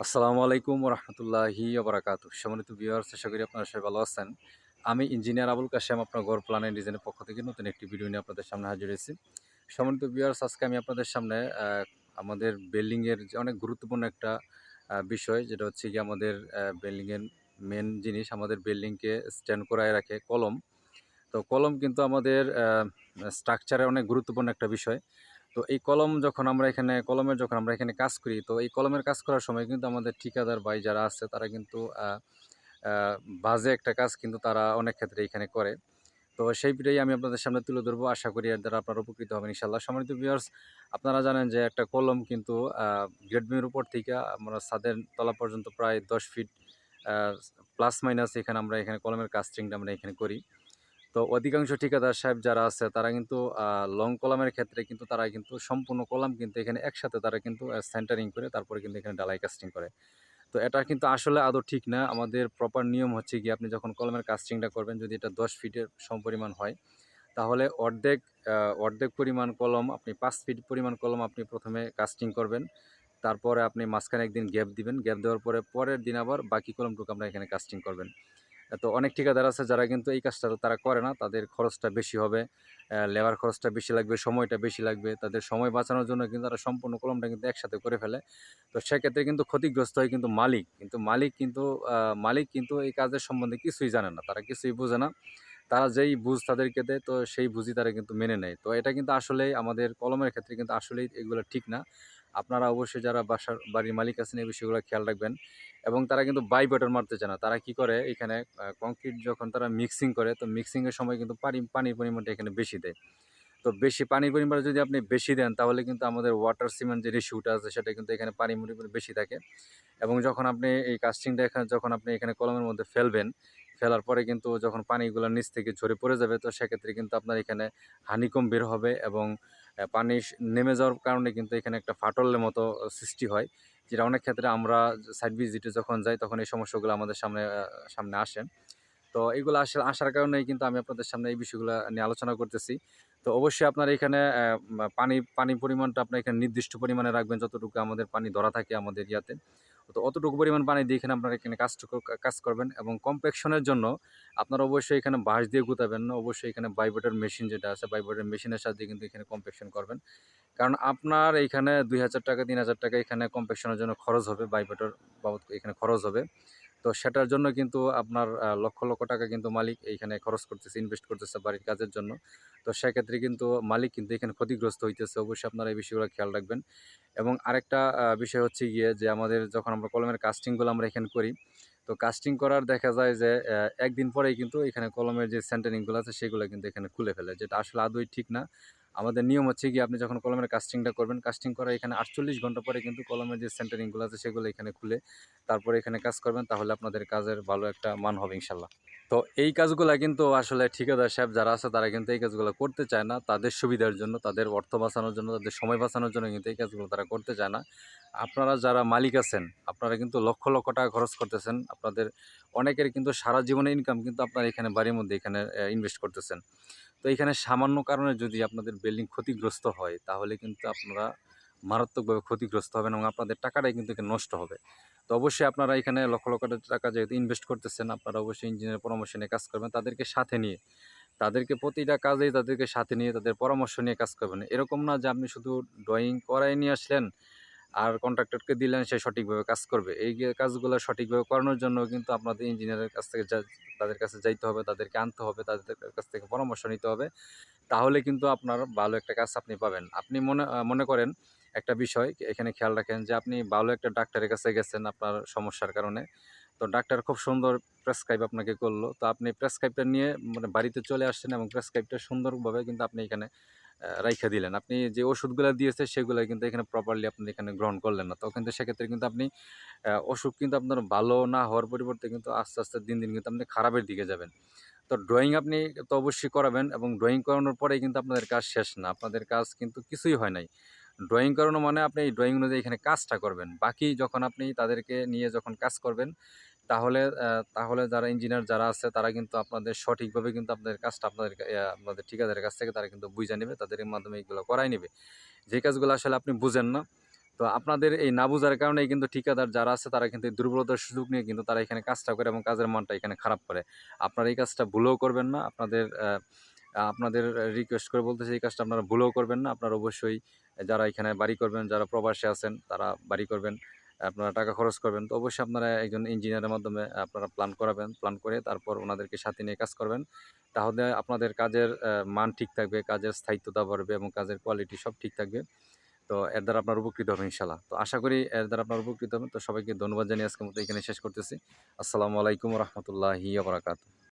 আসসালামু আলাইকুম রহমতুল্লাহি বারাকাত সম্মানিত ভিউয়ার্স আশা করি আপনারা সবাই ভালো আছেন। আমি ইঞ্জিনিয়ার আবুল কাশেম, আপনার গড় প্ল্যান অ্যান্ড ডিজাইনের পক্ষ থেকে নতুন একটি ভিডিও নিয়ে আপনাদের সামনে হাজির হয়েছি। সম্মানিত আজকে আমি আপনাদের সামনে আমাদের বিল্ডিংয়ের যে অনেক গুরুত্বপূর্ণ একটা বিষয়, যেটা হচ্ছে কি আমাদের বিল্ডিংয়ের মেন জিনিস, আমাদের বিল্ডিংকে স্ট্যান্ড করায় রাখে কলম। তো কলম কিন্তু আমাদের স্ট্রাকচারে অনেক গুরুত্বপূর্ণ একটা বিষয়। তো এই কলম যখন আমরা এখানে, কলমের যখন আমরা এখানে কাজ করি, তো এই কলমের কাজ করার সময় কিন্তু আমাদের ঠিকাদার ভাই যারা আছে, তারা কিন্তু বাজে একটা কাজ কিন্তু তারা অনেক ক্ষেত্রে এখানে করে। তো সেই ভিডিওই আমি আপনাদের সামনে তুলে ধরবো। আশা করি এর দ্বারা আপনারা উপকৃত হবেন ইনশাল্লাহ সম্মানিত ভিউয়ার্স, আপনারা জানেন যে একটা কলম কিন্তু গ্রেড বিমের উপর থেকে আমরা ছাদের তলা পর্যন্ত প্রায় দশ ফিট প্লাস মাইনাস এখানে আমরা এখানে কলমের কাস্টিংটা আমরা এখানে করি। তো অধিকাংশ ঠিকাদার সাহেব যারা আছে, তারা কিন্তু লং কলামের ক্ষেত্রে কিন্তু তারা কিন্তু সম্পূর্ণ কলাম কিন্তু এখানে একসাথে তারা কিন্তু সেন্টারিং করে তারপরে কিন্তু এখানে ডালাই কাস্টিং করে। তো এটা কিন্তু আসলে আদৌ ঠিক না। আমাদের প্রপার নিয়ম হচ্ছে কি আপনি যখন কলমের কাস্টিংটা করবেন, যদি এটা দশ ফিটের সমপরিমাণ হয়, তাহলে অর্ধেক অর্ধেক পরিমাণ কলম আপনি, পাঁচ ফিট পরিমাণ কলম আপনি প্রথমে কাস্টিং করবেন। তারপরে আপনি মাঝখানে একদিন গ্যাপ দিবেন। গ্যাপ দেওয়ার পরে পরের দিন আবার বাকি কলমটুকু আপনার এখানে কাস্টিং করবেন। তো অনেক ঠিকাদার আছে যারা কিন্তু এই কাজটা তারা করে না। তাদের খরচটা বেশি হবে লেবার খরচটা বেশি লাগবে, সময়টা বেশি লাগবে। তাদের সময় বাঁচানোর জন্য কিন্তু তারা সম্পূর্ণ কলমটা কিন্তু একসাথে করে ফেলে। তো সেক্ষেত্রে কিন্তু ক্ষতিগ্রস্ত হয় কিন্তু মালিক। কিন্তু মালিক কিন্তু মালিক কিন্তু এই কাজের সম্বন্ধে কিছুই জানে না। তারা কিছুই বোঝে না। তারা যেই বুঝ তাদেরকে দেয়, তো সেই বুঝই তারা কিন্তু মেনে নেয়। তো এটা কিন্তু আসলেই আমাদের কলমের ক্ষেত্রে কিন্তু আসলেই এগুলো ঠিক না। আপনারা অবশ্যই যারা বাসার, বাড়ির মালিক আছেন এই বিষয়গুলো খেয়াল রাখবেন। এবং তারা কিন্তু বাই বাটন মারতে চায় না। তারা কি করে? এখানে কংক্রিট যখন তারা মিক্সিং করে, তো মিক্সিংয়ের সময় কিন্তু পানি, পানির পরিমাণটা এখানে বেশি দেয়। তো বেশি পানির পরিমাণ যদি আপনি বেশি দেন, তাহলে কিন্তু আমাদের ওয়াটার সিমেন্ট যে রেশিওটা আছে, সেটা কিন্তু এখানে পানির পরিমাণ বেশি থাকে। এবং যখন আপনি এই কাস্টিংটা এখানে, যখন আপনি এখানে কলমের মধ্যে ফেলবেন, ফেলার পরে কিন্তু যখন পানিগুলো নিচ থেকে ঝরে পড়ে যাবে, তো সেক্ষেত্রে কিন্তু আপনার এখানে হানিকম বের হবে এবং পানি নেমে যাওয়ার কারণে কিন্তু এখানে একটা ফাটলের মতো সৃষ্টি হয়, যেটা অনেক ক্ষেত্রে আমরা সাইড ভিজিটে যখন যাই তখন এই সমস্যাগুলো আমাদের সামনে সামনে আসে। তো এগুলো আসলে আসার কারণেই কিন্তু আমি আপনাদের সামনে এই বিষয়গুলো নিয়ে আলোচনা করতেছি। তো অবশ্যই আপনার এখানে পানি পানি পরিমাণটা আপনার এখানে নির্দিষ্ট পরিমাণে রাখবেন যতটুকু আমাদের পানি ধরা থাকে আমাদের ইয়াতে। তো অতটুকু পরিমাণ পানি দিয়ে এখানে আপনারা এখানে কাজটুকু কাজ করবেন এবং কম্প্যাকশনের জন্য আপনারা অবশ্যই এখানে বাঁশ দিয়ে গুতাবেন না অবশ্যই এখানে বাইবোটের মেশিন যেটা আছে, বাইবোটের মেশিনের সাহায্যে কিন্তু এখানে কম্প্যাকশন করবেন। কারণ আপনার এইখানে দুই হাজার টাকা, তিন হাজার টাকা এখানে কম্প্যাকশনের জন্য খরচ হবে, বাইবোটের বাবদ এখানে খরচ হবে। তো সেটার জন্য কিন্তু আপনার লক্ষ লক্ষ টাকা কিন্তু মালিক এইখানে খরচ করতেছে ইনভেস্ট করতেছে বাড়ির কাজের জন্য। তো সেক্ষেত্রে কিন্তু মালিক কিন্তু এখানে ক্ষতিগ্রস্ত হইতেছে। অবশ্যই আপনারা এই বিষয়গুলো খেয়াল রাখবেন। এবং আরেকটা বিষয় হচ্ছে গিয়ে যে আমাদের যখন আমরা কলমের কাস্টিংগুলো আমরা এখানে করি, তো কাস্টিং করার দেখা যায় যে একদিন পরেই কিন্তু এখানে কলমের যে সেন্টারিংগুলো আছে সেগুলো কিন্তু এখানে খুলে ফেলে, যেটা আসলে আদৌ ঠিক না। আমাদের নিয়ম হচ্ছে কি আপনি যখন কলমের কাস্টিংটা করবেন কাস্টিং করা এখানে আটচল্লিশ ঘণ্টা পরে কিন্তু কলমের যে সেন্টারিংগুলো আছে সেগুলো এখানে খুলে তারপরে এখানে কাজ করবেন, তাহলে আপনাদের কাজের ভালো একটা মান হবে ইনশাল্লাহ। তো এই কাজগুলা কিন্তু আসলে ঠিকাদার সাহেব যারা আছে, তারা কিন্তু এই কাজগুলো করতে চায় না। তাদের সুবিধার জন্য, তাদের অর্থ বাঁচানোর জন্য, তাদের সময় বাঁচানোর জন্য কিন্তু এই কাজগুলো তারা করতে চায় না। আপনারা যারা মালিক আছেন, আপনারা কিন্তু লক্ষ লক্ষ টাকা খরচ করতেছেন। আপনাদের অনেকের কিন্তু সারা জীবনের ইনকাম কিন্তু আপনারা এখানে বাড়ির মধ্যে এখানে ইনভেস্ট করতেছেন। তো এখানে সামান্য কারণে যদি আপনাদের বিল্ডিং ক্ষতিগ্রস্ত হয়, তাহলে কিন্তু আপনারা মারাত্মকভাবে ক্ষতিগ্রস্ত হবেন এবং আপনাদের টাকাটাই কিন্তু নষ্ট হবে। তো অবশ্যই আপনারা এখানে লক্ষ লক্ষ টাকা যেহেতু ইনভেস্ট করতেছেন, আপনারা অবশ্যই ইঞ্জিনিয়ার পরামর্শ নিয়ে কাজ করবেন, তাদেরকে সাথে নিয়ে। তাদেরকে প্রতিটা কাজেই তাদেরকে সাথে নিয়ে তাদের পরামর্শ নিয়ে কাজ করবেন। এরকম না যে আপনি শুধু ড্রয়িং করাই নিয়ে আসলেন, আর কন্ট্রাক্টরকে দিলেন, সে সঠিকভাবে কাজ করবে। এই কাজগুলো সঠিকভাবে করানোর জন্য কিন্তু আপনাদের ইঞ্জিনিয়ারের কাছ থেকে তাদের কাছে যাইতে হবে, তাদেরকে আনতে হবে, তাদের কাছ থেকে পরামর্শ নিতে হবে। তাহলে কিন্তু আপনার ভালো একটা কাজ আপনি পাবেন। আপনি মনে মনে করেন একটা বিষয় এখানে খেয়াল রাখেন যে আপনি ভালো একটা ডাক্তারের কাছে গেছেন আপনার সমস্যার কারণে। তো ডাক্তার খুব সুন্দর প্রেসক্রাইব আপনাকে করল। তো আপনি প্রেসক্রাইবটা নিয়ে মানে বাড়িতে চলে আসছেন এবং প্রেসক্রাইবটা সুন্দরভাবে কিন্তু আপনি এখানে রাইখা দিলেন। আপনি যে ওষুধগুলো দিয়েছে সেগুলো কিন্তু এখানে প্রপারলি আপনি এখানে গ্রহণ করলেন না। তো কিন্তু সেক্ষেত্রে কিন্তু আপনি অসুখ কিন্তু আপনার ভালো না হওয়ার পরিবর্তে কিন্তু আস্তে আস্তে দিন দিন কিন্তু আপনি খারাপের দিকে যাবেন। তো ড্রয়িং আপনি তো অবশ্যই করাবেন এবং ড্রয়িং করানোর পরেই কিন্তু আপনাদের কাজ শেষ না। আপনাদের কাজ কিন্তু কিছুই হয় নাই। ড্রয়িং করানো মানে আপনি এই ড্রয়িং অনুযায়ী এখানে কাজটা করবেন। বাকি যখন আপনি তাদেরকে নিয়ে যখন কাজ করবেন, তাহলে তাহলে যারা ইঞ্জিনিয়ার যারা আছে, তারা কিন্তু আপনাদের সঠিকভাবে কিন্তু আপনাদের কাজটা আপনাদের আপনাদের ঠিকাদারের কাছ থেকে তারা কিন্তু বুঝে নেবে, তাদের মাধ্যমে এইগুলো করাই নেবে। যে কাজগুলো আসলে আপনি বুঝেন না, তো আপনাদের এই না বোঝার কারণেই কিন্তু ঠিকাদার যারা আছে, তারা কিন্তু দুর্বলতার সুযোগ নিয়ে কিন্তু তারা এখানে কাজটা করে এবং কাজের মানটা এখানে খারাপ করে। আপনারা এই কাজটা ভুলেও করবেন না, আপনাদের আপনাদের রিকোয়েস্ট করে বলতেছি, এই কাজটা আপনারা ভুলেও করবেন না। আপনারা অবশ্যই যারা এখানে বাড়ি করবেন, যারা প্রবাসে আছেন, তারা বাড়ি করবেন। আপনারা টাকা খরচ করবেন। তো অবশ্যই আপনারা একজন ইঞ্জিনিয়ারের মাধ্যমে আপনারা প্ল্যান করাবেন প্ল্যান করে তারপর ওনাদেরকে সাথে নিয়ে কাজ করবেন। তাহলে আপনাদের কাজের মান ঠিক থাকবে, কাজের স্থায়িত্বতা বাড়বে এবং কাজের কোয়ালিটি সব ঠিক থাকবে। তো এর দ্বারা আপনার উপকৃত হবেন ইনশাল্লাহ তো আশা করি এর দ্বারা আপনার উপকৃত হবেন। তো সবাইকে ধন্যবাদ জানিয়ে আজকের মতো এখানে শেষ করতেছি। আসসালামু আলাইকুম রহমতুল্লাহি বারাকাতু